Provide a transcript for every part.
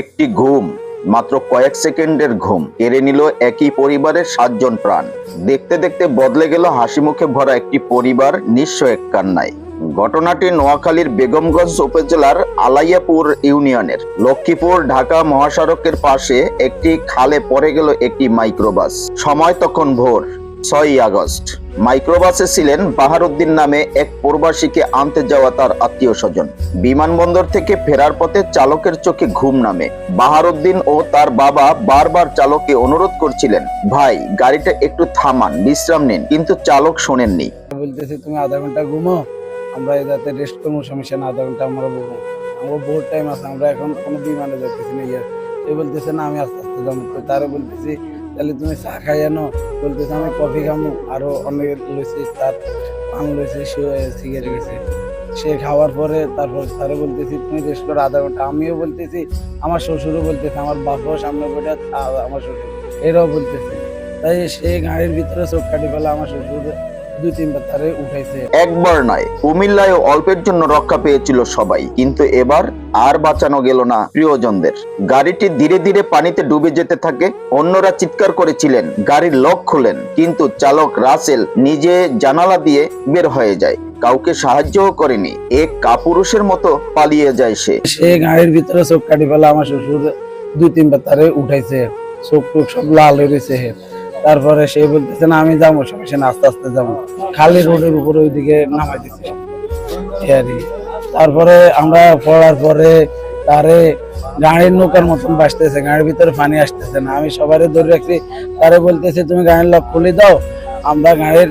একটি ঘুম, মাত্র কয়েক সেকেন্ডের ঘুম। কেড়ে নিল একই পরিবারের সাতজন প্রাণ। দেখতে দেখতে বদলে গেল হাসি মুখে ভরা একটি পরিবার, নিঃস্ব এক কান্নায়। ঘটনাটি নোয়াখালীর বেগমগঞ্জ উপজেলার আলাইয়াপুর ইউনিয়নের। লক্ষ্মীপুর, ঢাকা মহাসড়কের পাশে একটি খালে পড়ে গেল একটি মাইক্রোবাস। সময় তখন ভোর। ছয়ই আগস্ট। মাইক্রোবাসে ছিলেন বাহারুদ্দিন নামে এক প্রবাসীকে আনতে যাওয়া তার আত্মীয় স্বজন। বিমানবন্দর থেকে ফেরার পথে চালকের চোখে ঘুম নামে। বাহারুদ্দিন ও তার বাবা বারবার চালককে অনুরোধ করছিলেন, ভাই, গাড়িটা একটু থামান, বিশ্রাম নিন। কিন্তু চালক শোনেননি। বলতেছি, তুমি আধা ঘণ্টা ঘুমো, আমরা যাতে রেস্ট করব সমস্যা আধা ঘণ্টা আমরা ঘুমো। আমরা বহুত টাইম আছে, আমরা এখন কোনো বিমানে যাইতেছি না ইয়ে বলতেছে, না, আমি আস্তে আস্তে যাব। তারে বলতেছি তাহলে তুমি চা খাই আনো বলতেছে, আমি কফি খামো। আরও অনেক লইছি তার পান লইছে সিগারেট গেছে সে খাওয়ার পরে তারপর তারও বলতেছি, তুমি রেস্ট করো আধা ঘণ্টা। আমিও বলতেছি, আমার শ্বশুরও বলতেছে, আমার বাপও সামনে বইটা আমার শ্বশুর। এরাও বলতেছে। তাই সে গাড়ির ভিতরে চোখ কাটি পেলে আমার শ্বশুর দুই তিনবার তারে উঠাইছে। একবার নয় কুমিল্লায় অল্পের জন্য রক্ষা পেয়েছিল সবাই। কিন্তু এবার আর বাঁচানো গেল না প্রিয়জনদের। গাড়িটি ধীরে ধীরে পানিতে ডুবে যেতে থাকে। অন্যরা চিৎকার করেছিলেন গাড়ির লক খুলেন। কিন্তু চালক রাসেল নিজে জানালা দিয়ে বের হয়ে যায়। কাউকে সাহায্যও করেনি। এক কাপুরুষের মতো পালিয়ে যায় সে। সে গাড়ির ভিতরে চোখ কাটি ফেলে আমার শ্বশুর দুই তিনবার তারে উঠাইছে। চোখ টুক সব লাল হয়ে রয়েছে। তারপরে সে বলতেছে না আমি যাব সমস্যা আস্তে আস্তে যাব। খালি রোডের উপরে ওইদিকে নামাই কি। তারপরে আমরা পড়ার পরে তারে গাড়ির নৌকার মতন বাসতেছে গাড়ির ভিতরে পানি আসতেছে না। আমি সবারই ধরে রাখছি তারে বলতেছে তুমি গাড়ির লক খুলে দাও আমরা গাড়ির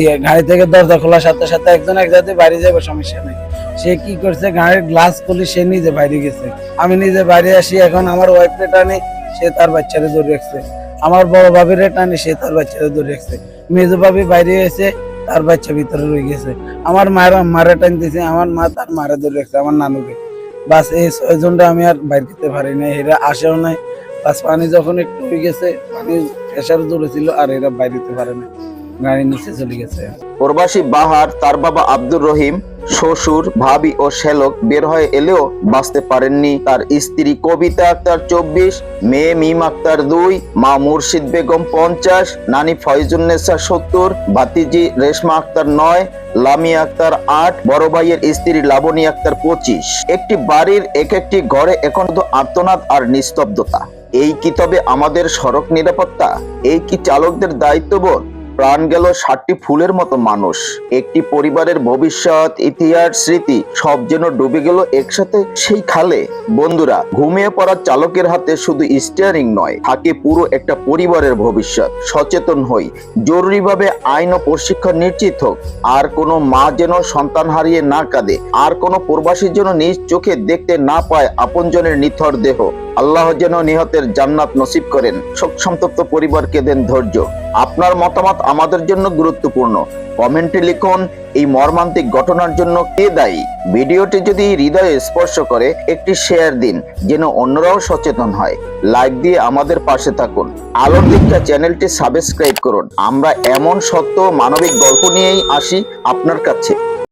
ইয়ে, গাড়ি থেকে দরজা খোলার সাথে সাথে একজন এক জাতি বাড়ি যাবে সমস্যা নেই। সে কি করছে গাড়ির গ্লাস খুলে সে নিজে বাইরে গেছে। আমি নিজে বাইরে আসি এখন আমার ওয়াইফে টানি সে তার বাচ্চারে ধরে রাখছে। আমার বড় ভাবিরে টানি সে তার বাচ্চারা দূরে রাখছে। মেজো ভাবি বাইরে এসে তার বাচ্চা ভিতরে রয়ে গেছে। আমার মায়ের, মারে টানতেছে আমার মা তার মারে দূরে রাখছে, আমার নানুকে। বাস এই ছয়জনটা আমি আর বাইর করতে পারি না এরা আসেও নাই। বাস পানি যখন একটু হয়ে গেছে, পানি প্রেশার দূরে ছিল আর এরা বাইরে দিতে পারে না গাড়ি নিচে চলে গেছে। প্রবাসী বাহার, তার বাবা আব্দুর রহিম, শ্বশুর, ভাবি ও শ্যালক বের হয়ে এলেও বাঁচতে পারেননি তার স্ত্রী কবিতা আক্তার চব্বিশ, মেয়ে মিম আক্তার দুই, মা মুর্শিদ বেগম পঞ্চাশ, নানি ফয়জুন্নেসা সত্তর, ভাতিজি রেশমা আক্তার নয়, লামি আক্তার আট, বড় ভাইয়ের স্ত্রী লাবণী আক্তার পঁচিশ। একটি বাড়ির এক একটি ঘরে এখন তো আর্তনাদ আর নিস্তব্ধতা। এই কি তবে আমাদের সড়ক নিরাপত্তা? এই কি চালকদের দায়িত্ববোধ? প্রাণ গেল ষাটটি ফুলের মতো মানুষ। একটি পরিবারের ভবিষ্যৎ, ইতিহাস, স্মৃতি সব যেন ডুবে গেল একসাথে সেই খালে। বন্ধুরা, ঘুমিয়ে পড়া চালকের হাতে শুধু স্টিয়ারিং নয়, থাকে পুরো একটা পরিবারের ভবিষ্যৎ। সচেতন হই, জরুরিভাবে আইন ও প্রশিক্ষণ নিশ্চিত হোক। আর কোনো মা যেন সন্তান হারিয়ে না কাঁদে, আর কোনো প্রবাসীর জন্য নিজ চোখে দেখতে না পায় আপনজনের নিথর দেহ। আল্লাহ যেন নিহতের জান্নাত নসিব করেন। শোক সন্তপ্ত পরিবারকে দেন ধৈর্য। আপনার মতামত আমাদের জন্য গুরুত্বপূর্ণ। কমেন্টে লিখুন, এই মর্মান্তিক ঘটনার জন্য কে দায়ী? ভিডিওটি যদি হৃদয়ে স্পর্শ করে, একটি শেয়ার দিন, যেন অন্যরাও সচেতন হয়। লাইক দিয়ে আমাদের পাশে থাকুন। আলোর দীক্ষা চ্যানেলটি সাবস্ক্রাইব করুন। আমরা এমন সত্য মানবিক গল্প নিয়েই আসি আপনার কাছে।